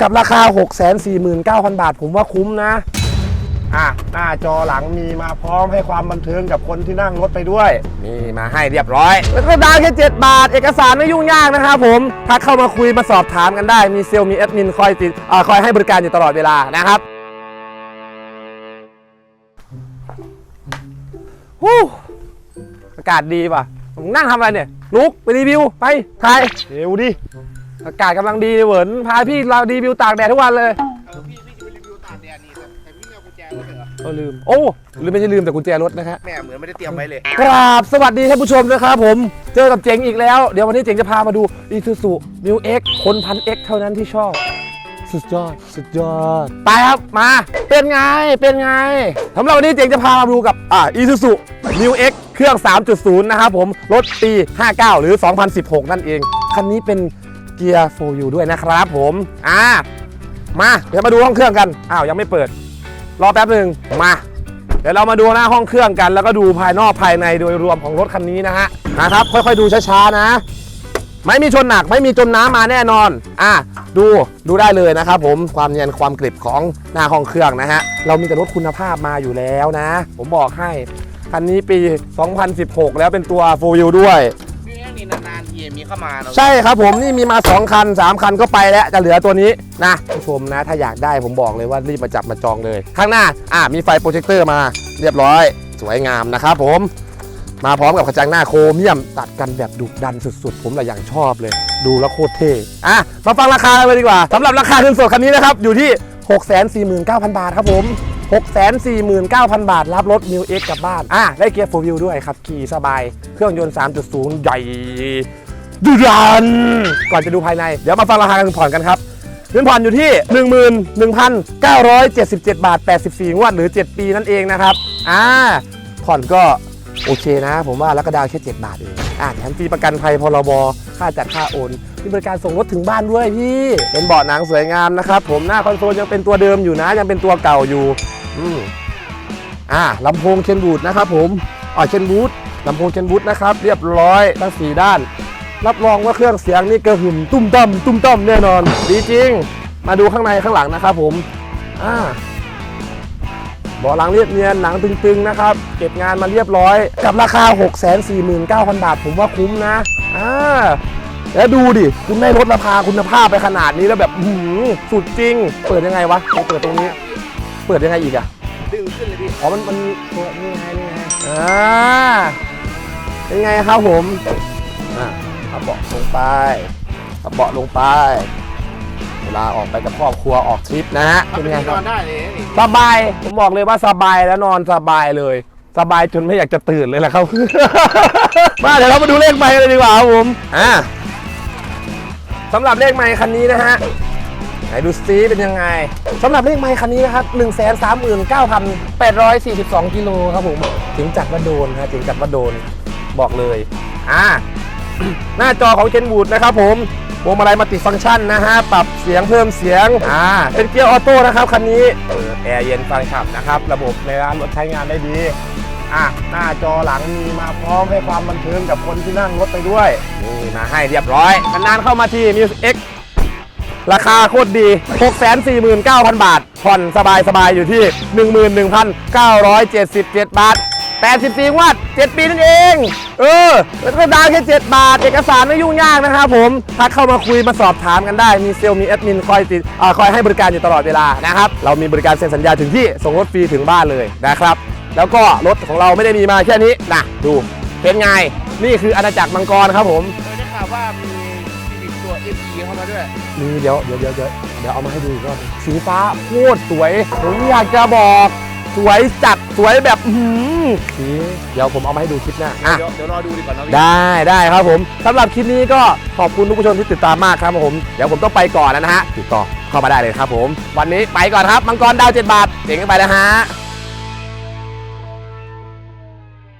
กับราคา 649,000 บาท ผมว่าคุ้มนะ อะ หน้าจอหลังมีมาพร้อมให้ความบันเทิงกับคนที่นั่งรถไปด้วยนี่มาให้เรียบร้อย แล้วก็ดาวแค่7บาท เอกสารไม่ยุ่งยากนะครับผมทักเข้ามาคุยมาสอบถามกันได้ มีเซลล์มีแอดมินคอยติดอ่าคอยให้บริการอยู่ตลอดเวลานะครับฮู้อากาศดีป่ะผมนั่งทำอะไรเนี่ย ลุกไปรีวิว ไปถ่ายเร็วดิ อากาศกำลังดีเลยเหวินพาพี่เรารีวิวตากแดดทุกวันเลยพี่พี่จะไปรีวิวตากแดดนี่แต่แต่พี่ไม่เอากุญแจรถเหรอก็ลืม โอ้ลืมไม่ใช่ลืมแต่กุญแจรถนะฮะ แม่เหมือนไม่ได้เตรียมไว้เลย กราบสวัสดีท่านผู้ชมนะครับผม เจอกับเจ๋งอีกแล้ว เดี๋ยววันนี้เจ๋งจะพามาดู i s u z u m i l X คนพัน X เท่านั้นที่ชอบ สุดยอด สุดยอด ไปครับ มา เป็นไง เป็นไงสำหรับวันนี้เจ๋งจะพามาดูกับ อ่า i s u z u m i l X เครื่อง 3.0 นะครับผม รถปี 59 หรือ 2016 นั่นเอง คันนี้เป็น เกียร์ 4U ด้วยนะครับผมอ่ามาเดี๋ยวมาดูห้องเครื่องกันอ้าวยังไม่เปิด รอแป๊บหนึ่งมาเดี๋ยวเรามาดูหน้าห้องเครื่องกัน แล้วก็ดูภายนอกภายในโดยรวมของรถคันนี้นะฮะนะครับ ค่อยๆดูช้าๆนะ ไม่มีชนหนักไม่มีจมน้ำมาแน่นอน อะดูดูได้เลยนะครับผมความเนียนความกริบของหน้าห้องเครื่องนะฮะเรามีแต่รถคุณภาพมาอยู่แล้วนะ ผมบอกให้คันนี้ปี 2016 แล้วเป็นตัว4 wheel ด้วยพี่แม่นี่นานๆ ทีมีเข้ามาเนาใช่ครับผมนี่มีมา 2 คัน 3 คันก็ไปแล้วจะเหลือตัวนี้นะผู้ชมนะ ถ้าอยากได้ผมบอกเลยว่ารีบมาจับมาจองเลย ข้างหน้าอะมีไฟโปรเจคเตอร์มา เรียบร้อย สวยงามนะครับผมมาพร้อมกับกระจังหน้าโครเมียม ตัดกันแบบดุดันสุดๆ ผมละอย่างชอบเลย ดูแล้วโคตรเท่อะมาฟังราคากันเลยดีกว่าสำหรับราคาเงินสดคันนี้นะครับ อยู่ที่ 649,000 บาทครับผม 649,000 บาท รับรถ New X กลับบ้านอะได้เกียร์ 4 wheel ด้วยครับ ขี่สบาย เครื่องยนต์ 3.0 ใหญ่ ดุดันก่อนจะดูภายใน เดี๋ยวมาฟังราคาเงินผ่อนกันครับเงินผ่อนอยู่ที่ 11,977 บาท 84 งวดหรือ 7 ปีนั่นเองนะครับอ่าผ่อนก็โอเคนะ ผมว่าแล้วก็ดาวแค่7บาทเองอ่าแถมฟรีประกันภัยพรบค่าจัดค่าโอนมีบริการส่งรถถึงบ้านด้วยพี่เป็นเบาะหนังสวยงามนะครับผมหน้าคอนโซลยังเป็นตัวเดิมอยู่นะ ยังเป็นตัวเก่าอยู่อืมอ่าลำโพงเชนบูดนะครับผมอ๋อเชนบูดลำโพงเชนบูดนะครับ เรียบร้อยทั้งสี่ด้าน รับรองว่าเครื่องเสียงนี่กระหึ่มตุ้มต้อมตุ้มต้อมแน่นอน ดีจริง มาดูข้างในข้างหลังนะครับผมอ่าเบาะหลังเรียบเนียนหนังตึงๆนะครับ เก็บงานมาเรียบร้อย กับราคา 649,000 บาท ผมว่าคุ้มนะอ่าแล้วดูดิ คุณได้ลดราคาคุณภาพไปขนาดนี้แล้วแบบอื้อหือสุดจริง เปิดยังไงวะต้องเปิดตรงนี้ เปิดยังไงอีกอะดึงขึ้นเลยพี่อ๋อมันมันตัวนี่ไงนี่ไงอ่าเป็นไงครับผมอ่า เอาเบาะลงไปเอาเบาะลงไป เวลาออกไปกับครอบครัวออกทริปนะฮะถ้าเป็นเป็นไงที่คนรัอบนได้เลยนี่สบายผมบอกเลยว่าสบายแล้วนอนสบายเลย สบายจนไม่อยากจะตื่นเลยแหละครับ มาเดี๋ยวเรามาดูเลขไมค์กันเลยดีกว่าครับผมอ่าสำหรับเลขไมค์คันนี้นะฮะ ไหนดูซิเป็นยังไงสำหรับเลขไมค์คันนี้นะครับ 1 3 9 8 4 2 กิโลครับผมถึงจัดว่าโดนฮะถึงจัดว่าโดนบอกเลย อ่า หน้าจอของเจนบูดนะครับผมพวงมาลัยมัลติฟังก์ชันนะฮะ ปรับเสียงเพิ่มเสียง อ่า เป็นเกียร์ออโต้นะครับคันนี้ เปิดแอร์เย็นฟังฉ่ำนะครับ ระบบในร้านรถใช้งานได้ดี อะ หน้าจอหลังมีมาพร้อมให้ความบันเทิงกับคนที่นั่งรถไปด้วย นี่มาให้เรียบร้อยนานๆเข้ามาทีมิวเอ็กราคาโคตรดี 649,000 บาท ผ่อนสบายสบายๆอยู่ที่ 11,977 บาท 84งวด 7 ปีนั่นเอง เออแล้วก็ดาวน์แค่7บาท เอกสารไม่ยุ่งยากนะครับผมทักเข้ามาคุยมาสอบถามกันได้ มีเซลล์มีแอดมินคอยติดอ่าคอยให้บริการอยู่ตลอดเวลานะครับ เรามีบริการเซ็นสัญญาถึงที่ ส่งรถฟรีถึงบ้านเลยนะครับ แล้วก็รถของเราไม่ได้มีมาแค่นี้นะดูเป็นไง นี่คืออาณาจักรมังกรครับผม เออได้ข่าวว่ามีมีตัว FE เข้ามาด้วย นี่เดี๋ยวเดี๋ยวเดี๋ยวเดี๋ยวเดี๋ยวเอามาให้ดูอีกรอบสีฟ้าโคตรสวย ผมอยากจะบอกส วยจัดสวยแบบอื้อหือสีเดี๋ยวผมเอามาให้ดูคลิปหน้าอะเดี๋ยวเดี๋ยวรอดูดีกว่าเนาะพี่ได้ได้ครับผมสำหรับคลิปนี้ก็ขอบคุณทุกผู้ชมที่ติดตามมากครับผมเดี๋ยวผมต้องไปก่อนแล้วนะฮะติดต่อเข้ามาได้เลยครับผม วันนี้ไปก่อนครับมังกรดาว7บาทเจ๋งกันไปนะฮะ